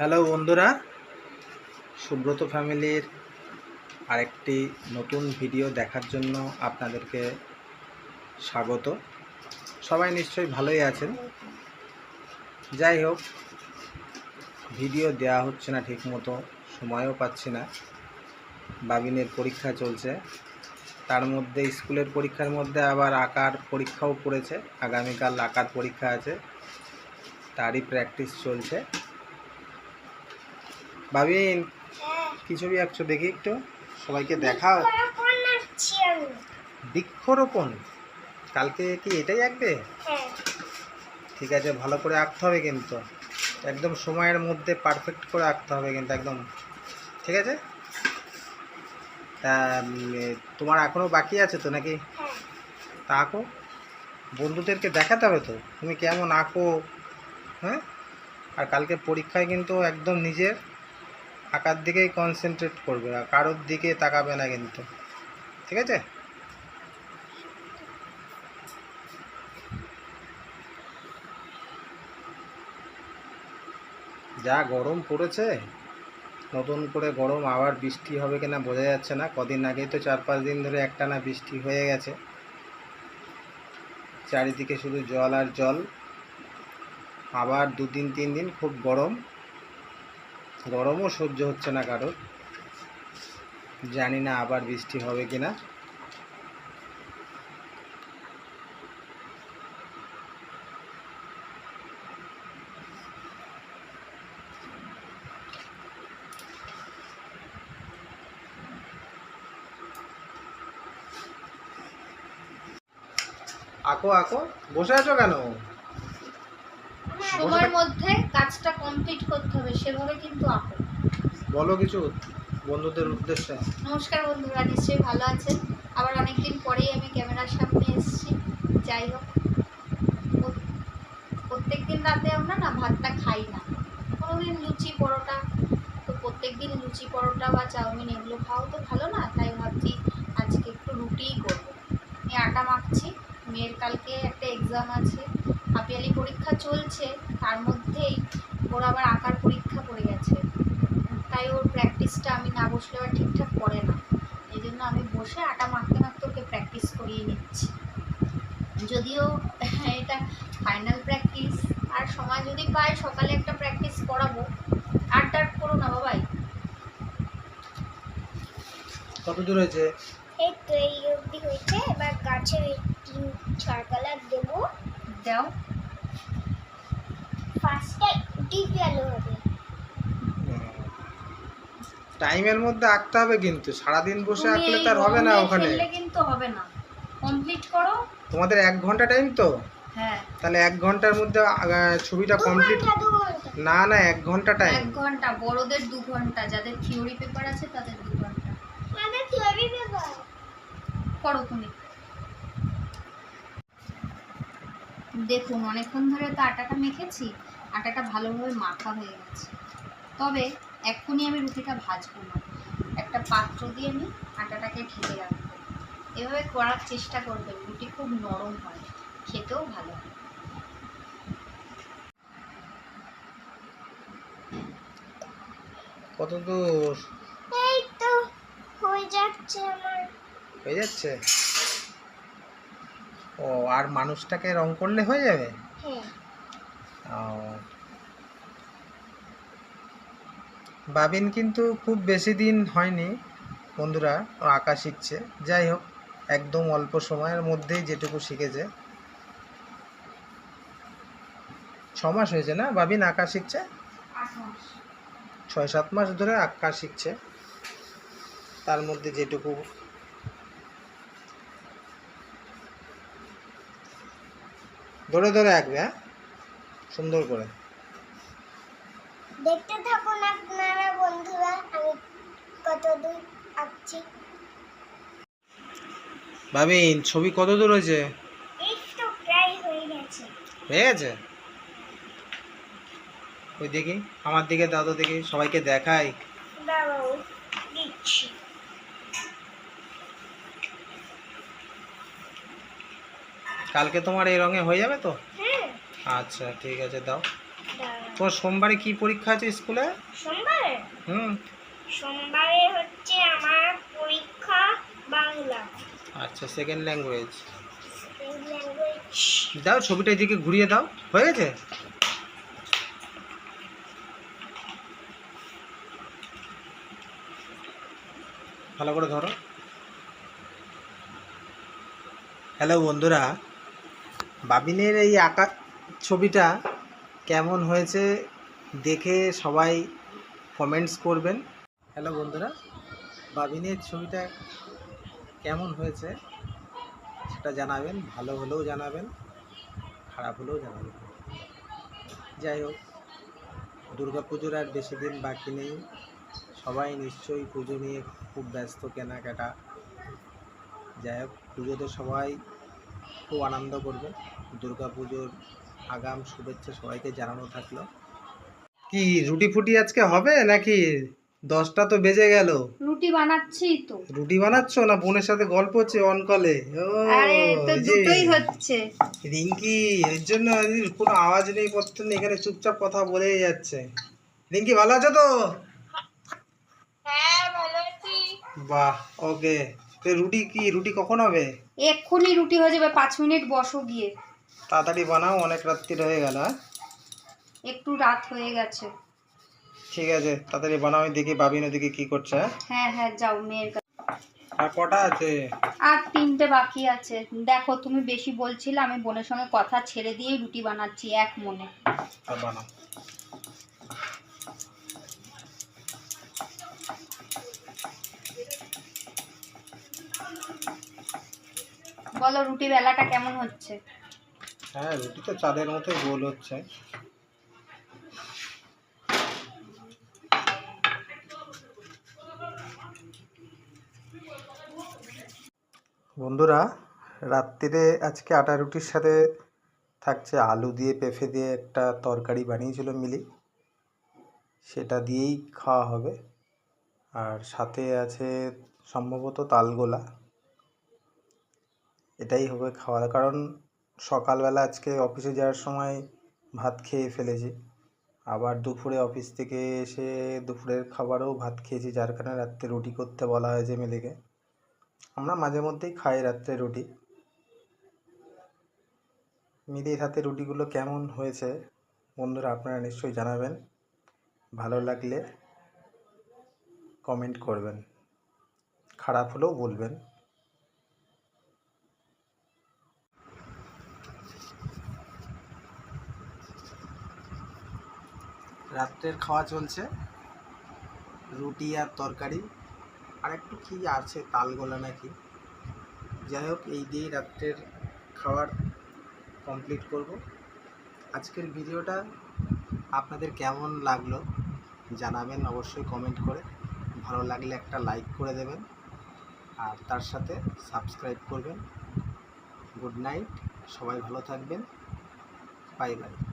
Hello বন্ধুরা, সুব্রত ফ্যামিলির আরেকটি নতুন ভিডিও দেখার জন্য আপনাদেরকে স্বাগত। সবাই নিশ্চয়ই ভালোই আছেন। যাই হোক, ভিডিও দেওয়া হচ্ছে না ঠিকমতো, সময়ও পাচ্ছি না। বাবিনের পরীক্ষা চলছে। তার মধ্যে স্কুলের পরীক্ষার মধ্যে আবার আঁকার পরীক্ষাও পড়েছে। আগামীকাল আঁকার পরীক্ষা আছে। তারই প্র্যাকটিস চলছে। ভাবিন কি ছবি আঁকছো দেখি একটু সবাইকে দেখাও। বৃক্ষরোপণ আঁকছি আমি বৃক্ষরোপণ কালকে কি এটাই আঁকবে? হ্যাঁ। ঠিক আছে ভালো করে আঁকতে হবে কিন্তু একদম সময়ের মধ্যে পারফেক্ট করে আঁকতে হবে কিন্তু একদম ঠিক আছে? তা তোমার এখনও বাকি আছে তো নাকি? হ্যাঁ। তা আঁকো বন্ধুদেরকে দেখাতে হবে তো তুমি কেমন আঁকো হ্যাঁ? আর কালকে পরীক্ষায় কিন্তু একদম নিজের আঁকার দিকেই কনসেন্ট্রেট করবে আর কারোর দিকে তাকাবে না কিন্তু। ঠিক আছে? যা গরম পড়েছে, নতুন করে গরম আবার বৃষ্টি হবে কিনা বোঝা যাচ্ছে না। কদিন আগেই তো চার পাঁচ দিন ধরে একটানা বৃষ্টি হয়ে গেছে। চারিদিকে শুধু জল আর জল। আবার দুদিন, তিন দিন খুব গরম। গরমও সহ্য হচ্ছে না কারোর। জানি না আবার বৃষ্টি হবে কিনা। আঁকো আঁকো। বসে আছো কেন? সময়ের মধ্যে কাজটা কমপ্লিট করতে হবে সেভাবে কিন্তু আঁকো বলো কিছু বন্ধুদের উদ্দেশ্যে। নমস্কার বন্ধুরা নিশ্চয়ই ভালো আছেন। আবার অনেকদিন পরেই আমি ক্যামেরার সামনে এসেছি। যাই হোক প্রত্যেক দিন রাতে আমরা না ভাতটা খাই না। কোনোদিন লুচি পরোটা তো প্রত্যেক দিন লুচি পরোটা বা চাউমিন এগুলো খাওয়া তো ভালো না তাই ভাবছি আজকে একটু রুটিই করব। আমি আটা মাখছি মেয়ের কালকে একটা এক্সাম আছে হাফিয়ালি পরীক্ষা চলছে তার মধ্যেই ওর আবার আঁকার পরীক্ষা পড়ে গেছে। তাই ওর প্র্যাকটিসটা আমি না বসলে আবার ঠিকঠাক করে না। এই জন্য আমি বসে আটা মাখতে মাখতে ওকে প্র্যাকটিস করিয়ে নিচ্ছি। যদিও এটা ফাইনাল প্র্যাকটিস আর সময় যদি পাই সকালে একটা প্র্যাকটিস করাবো। আট ডাট করো না বাবাই। কত দূর হয়েছে? এই তো এই অবধি হয়েছে এবার গাছের তিন চার কালার দেবো। দাও। টাইমের মধ্যে আঁকতে হবে কিন্তু সারাদিন বসে আঁকলে তার হবে না ওখানে। কিন্তু হবে না। কমপ্লিট করো। তোমাদের এক ঘণ্টা টাইম তো? হ্যাঁ। তাহলে এক ঘণ্টার মধ্যে ছবিটা কমপ্লিট না না এক ঘণ্টা টাইম এক ঘণ্টা বড়দের দু ঘণ্টা যাদের থিওরি পেপার আছে তাদের দু ঘণ্টা। আমাদের থিওরি পেপার করো তুমি। দেখুন অনেকক্ষণ ধরে তো আটাটা মেখেছি আটাটা ভালোভাবে মাখা হয়ে গেছে। তবে এক্ষুনি আমি রুটিটা ভাজবো না। একটা পাত্র দিয়ে আমি আটাটাকে ঢেকে রাখব। এভাবে করার চেষ্টা করবেন রুটি খুব নরম হয় খেতেও ভালো হয়। কত দূর? এই তো হয়ে যাচ্ছে আমার। হয়ে যাচ্ছে? ও আর মানুষটাকে রং করলে হয়ে যাবে? হ্যাঁ। ও। বাবিন কিন্তু খুব বেশি দিন হয়নি বন্ধুরা আঁকা শিখছে। যাই হোক একদম অল্প সময়ের মধ্যেই যেটুকু শিখেছে। ছ মাস হয়েছে না? বাবিন আঁকা শিখছে? ছয় সাত মাস ধরে আঁকা শিখছে। তার মধ্যে যেটুকু ধরে ধরে আঁকবে হ্যাঁ? সুন্দর করে। দেখতে থাকুন আপনারা বন্ধুরা আমি কত দূর আঁকছি। ভাবিন ছবি কত দূর হয়েছে তো প্রায় হয়ে গেছে। হয়ে গেছে? ওই দেখি আমার দিকে দাদু দেখি সবাইকে দেখাই। দাঁড়াও দিচ্ছি। কালকে তোমার এই রঙে হয়ে যাবে তো? হ্যাঁ। আচ্ছা ঠিক আছে দাও। তোমার সোমবারে কি পরীক্ষা আছে স্কুলে? সোমবারে? হুম। সোমবারে হচ্ছে আমার পরীক্ষা বাংলা। আচ্ছা সেকেন্ড ল্যাঙ্গুয়েজ দাও ছবিটা এদিকে ঘুরিয়ে দাও। হয়ে গেছে? ভালো করে ধরো। হ্যালো বন্ধুরা বাবিনের এই আঁকা ছবিটা কেমন হয়েছে দেখে সবাই কমেন্টস করবেন। হ্যালো বন্ধুরা, বাবিনের ছবিটা কেমন হয়েছে সেটা জানাবেন, ভালো হলেও জানাবেন, খারাপ হলেও জানাবেন। যাই হোক পুজোর আর বেশি দিন বাকি নেই। সবাই নিশ্চয়ই পুজো নিয়ে খুব ব্যস্ত কেনাকাটা। যাই হোক, পুজোতে সবাই খুব আনন্দ করবে দুর্গা পুজোর আগাম শুভেচ্ছা সবাইকে জানানো থাকল। কি রুটি ফুটি আজকে হবে নাকি? দশটা তো বেজে গেল। রুটি বানাচ্ছি তো। রুটি বানাচ্ছ না বোনের সাথে গল্প হচ্ছে অন কলে। দুটোই হচ্ছে। রিঙ্কি এর জন্য কোনো আওয়াজ নেই পত্র নেই এখানে চুপচাপ কথা বলেই যাচ্ছে। রিঙ্কি ভালো আছো তো? হ্যাঁ ভালো আছি। বাহ ওকে তো রুটি কি রুটি কখন হবে? এক্ষুনি রুটি হয়ে যাবে পাঁচ মিনিট বসো গিয়ে। তাড়াতাড়ি বানাও অনেক রাত্রি হয়ে গেল হ্যাঁ? একটু রাত হয়ে গেছে। ঠিক আছে তাড়াতাড়ি বানাও আমি দেখি বাবিন ওদিকে কি করছে হ্যাঁ? হ্যাঁ হ্যাঁ যাও মেয়ের কাছে। আর কটা আছে? আর তিনটে বাকি আছে। দেখো তুমি বেশি বলছিলে আমি বোনের সঙ্গে কথা ছেড়ে দিয়েই রুটি বানাচ্ছি এক মনে। আর বানাও। বলো রুটি বেলাটা কেমন হচ্ছে? হ্যাঁ রুটি তো চাঁদের মতোই গোল হচ্ছে। বন্ধুরা রাত্রিরে আজকে আটা রুটির সাথে থাকছে আলু দিয়ে পেঁপে দিয়ে একটা তরকারি বানিয়েছিল মিলি। সেটা দিয়েই খাওয়া হবে। আর সাথে আছে সম্ভবত তালগোলা। এটাই হবে খাওয়া কারণ সকালবেলা আজকে অফিসে যাওয়ার সময় ভাত খেয়ে ফেলেছি। আবার দুপুরে অফিস থেকে এসে দুপুরের খাবারও ভাত খেয়েছি, যার কারণে রাত্রে রুটি করতে বলা হয়েছে মিলিকে। আমরা মাঝে মধ্যেই খাই রাত্রে রুটি। মিলির হাতে রুটিগুলো কেমন হয়েছে বন্ধুরা আপনারা নিশ্চয়ই জানাবেন। ভালো লাগলে কমেন্ট করবেন। খারাপ হলেও বলবেন। রাত্রের খাওয়া চলছে। রুটি আর তরকারি। আর একটু কী আছে, তালগোলা নাকি? যাই হোক, এই দিয়েই রাত্রের খাবার কমপ্লিট করব। আজকের ভিডিওটা আপনাদের কেমন লাগল জানাবেন অবশ্যই কমেন্ট করে। ভালো লাগলে একটা লাইক করে দেবেন। আর তার সাথে সাবস্ক্রাইব করবেন। গুড নাইট সবাই ভালো থাকবেন। Bye bye